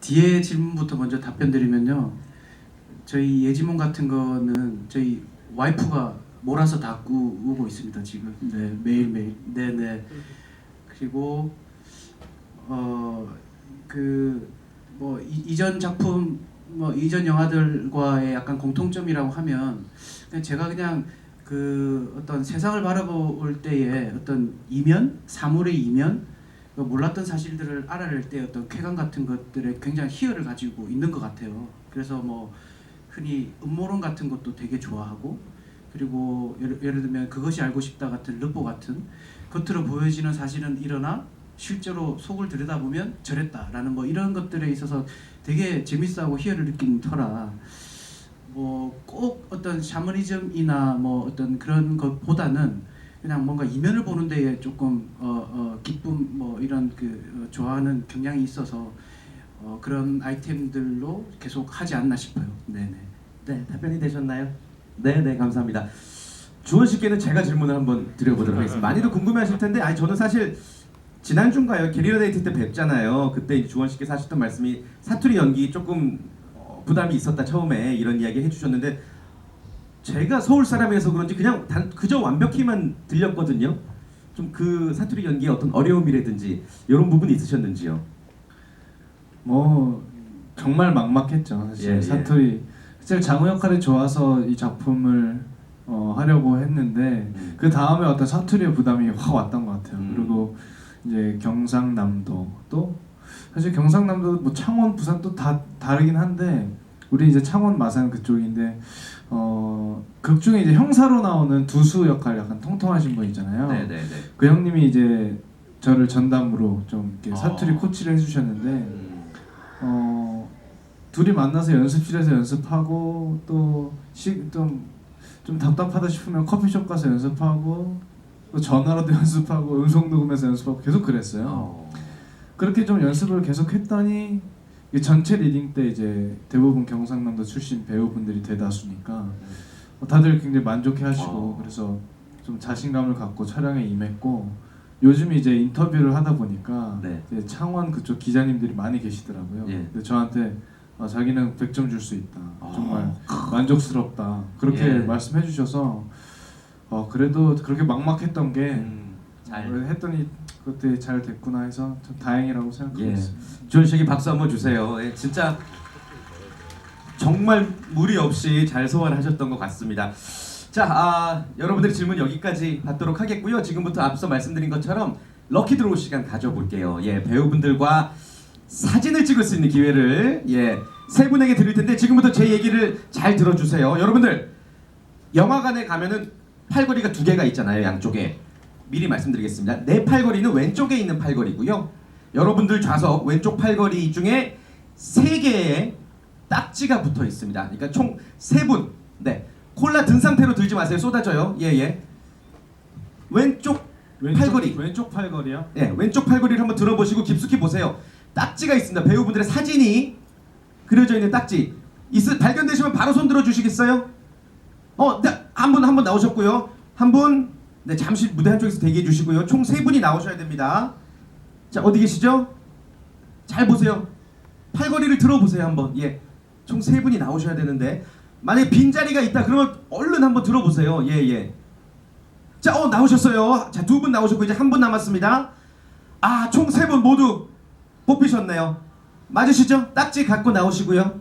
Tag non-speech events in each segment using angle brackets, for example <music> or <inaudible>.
뒤에 질문부터 먼저 답변 드리면요. 저희 예지몽 같은 거는 저희 와이프가 몰아서 다 꾸고 있습니다 지금. 네 매일 매일. 네네. 그리고 어그 뭐 이전 작품 뭐 이전 영화들과의 약간 공통점이라고 하면 그냥 제가 그냥 그 어떤 세상을 바라볼 때의 어떤 이면 사물의 이면 그 몰랐던 사실들을 알아낼 때 어떤 쾌감 같은 것들에 굉장히 희열을 가지고 있는 것 같아요. 그래서 뭐 흔히 음모론 같은 것도 되게 좋아하고 그리고 예를, 예를 들면 그것이 알고 싶다 같은 르포 같은 겉으로 보여지는 사실은 일어나 실제로 속을 들여다보면 저랬다라는 뭐 이런 것들에 있어서 되게 재밌어하고 희열을 느끼는 터라 뭐 꼭 어떤 샤머니즘이나 뭐 어떤 그런 것보다는 그냥 뭔가 이면을 보는 데에 조금 어, 어, 기쁨 뭐 이런 그 어, 좋아하는 경향이 있어서 어, 그런 아이템들로 계속 하지 않나 싶어요. 네네. 네, 답변이 되셨나요? 네, 네, 감사합니다. 주원 씨께는 제가 질문을 한번 드려보도록 하겠습니다. 많이들 궁금해하실 텐데, 아니 저는 사실 지난 주인가요? 게리라 데이트 때 뵙잖아요. 그때 이제 주원 씨께서 하셨던 말씀이 사투리 연기 조금 어, 부담이 있었다 처음에 이런 이야기 해주셨는데 제가 서울 사람이라서 그런지 그냥 단 그저 완벽히만 들렸거든요. 좀 그 사투리 연기의 어떤 어려움이라든지 이런 부분이 있으셨는지요? 뭐 정말 막막했죠 사실 예, 예. 사투리 사실 장우 역할이 좋아서 이 작품을 어, 하려고 했는데 음. 그 다음에 어떤 사투리의 부담이 확 왔던 것 같아요 음. 그리고 이제 경상남도 또 사실 경상남도 뭐 창원 부산 또 다 다르긴 한데 우리 이제 창원 마산 그쪽인데 어 극 중에 이제 형사로 나오는 두수 역할 약간 통통하신 분 있잖아요 네, 네, 네. 그 형님이 이제 저를 전담으로 좀 이렇게 어. 사투리 코치를 해주셨는데 음. 어 둘이 만나서 연습실에서 연습하고 또좀좀 좀 답답하다 싶으면 커피숍 가서 연습하고 또 전화로도 <laughs> 연습하고 음성 녹음해서 연습하고 계속 그랬어요. 어. 그렇게 좀 연습을 계속 했더니 전체 리딩 때 이제 대부분 경상남도 출신 배우분들이 대다수니까 어, 다들 굉장히 만족해하시고 어. 그래서 좀 자신감을 갖고 촬영에 임했고 요즘 이제 인터뷰를 하다 보니까 네. 이제 창원 그쪽 기자님들이 많이 계시더라고요. 예. 근데 저한테 어, 자기는 100점 줄 수 있다. 어. 정말 만족스럽다. 그렇게 예. 말씀해 주셔서 어, 그래도 그렇게 막막했던 게 음, 잘. 어, 했더니 그때 잘 됐구나 해서 참 다행이라고 생각하고 예. 있습니다. 주원 씨에게 박수 한번 주세요. 예, 진짜 정말 무리 없이 잘 소화하셨던 것 같습니다. 자, 아, 여러분들의 질문 여기까지 받도록 하겠고요. 지금부터 앞서 말씀드린 것처럼 럭키 드로우 시간 가져볼게요. 예, 배우분들과 사진을 찍을 수 있는 기회를 예, 세 분에게 드릴 텐데 지금부터 제 얘기를 잘 들어주세요. 여러분들 영화관에 가면은 팔걸이가 두 개가 있잖아요, 양쪽에. 미리 말씀드리겠습니다. 내 팔걸이는 왼쪽에 있는 팔걸이고요. 여러분들 좌석 왼쪽 팔걸이 중에 세 개의 딱지가 붙어 있습니다. 그러니까 총 세 분. 네. 콜라 든 상태로 들지 마세요. 쏟아져요. 예, 예. 왼쪽 팔걸이. 왼쪽 팔걸이요? 예, 왼쪽 팔걸이를 한번 들어보시고 깊숙이 보세요. 딱지가 있습니다. 배우분들의 사진이 그려져 있는 딱지. 있 발견되시면 바로 손 들어 주시겠어요? 어, 네, 한분 한 분 나오셨고요. 한 분, 네, 잠시 무대 한쪽에서 대기해 주시고요. 총 세 분이 나오셔야 됩니다. 자, 어디 계시죠? 잘 보세요. 팔걸이를 들어보세요 한번. 예, 총 세 분이 나오셔야 되는데 만약에 빈 자리가 있다 그러면 얼른 한번 들어보세요. 예, 예. 자, 어 나오셨어요. 자, 두 분 나오셨고 이제 한 분 남았습니다. 아, 총 세 분 모두 뽑히셨네요. 맞으시죠? 딱지 갖고 나오시고요.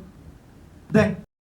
네.